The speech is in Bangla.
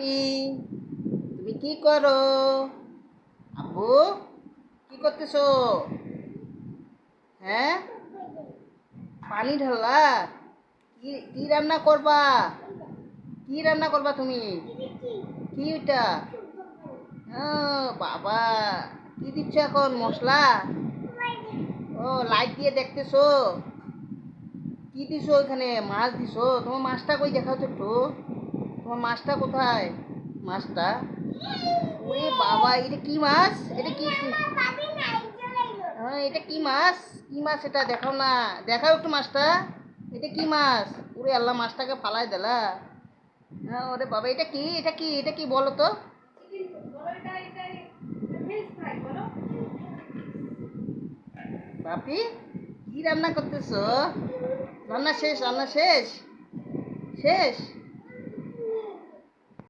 বাপি তুমি কি করো? আব্বু, কি করতেছো? হ্যাঁ? পানি ঢালা? কি কি রান্না করবা? কি রান্না করবা তুমি? কি ওইটা বাবা, কি দিচ্ছ এখন? মশলা? ও লাইট দিয়ে দেখতেছো? কি দিছো ওখানে মাছ দিছো? তোমার মাছটা কই দেখাও তো একটু। তোমার মাছটা কোথায়? মাছটা? ওরে বাবা, এটা কি মাছ? এটা কি হ্যাঁ এটা কি মাছ? কি মাছ এটা? দেখাও না। দেখাও একটু মাছটা। এটা কি মাছ? ওরে আল্লাহ, মাছটাকে ফালাই দিলা। হ্যাঁ ওরে বাবা, এটা কি? এটা কি? এটা কি বলো তো? বাপি, কি রান্না করতেছো? রান্না শেষ রান্না শেষ? শেষ?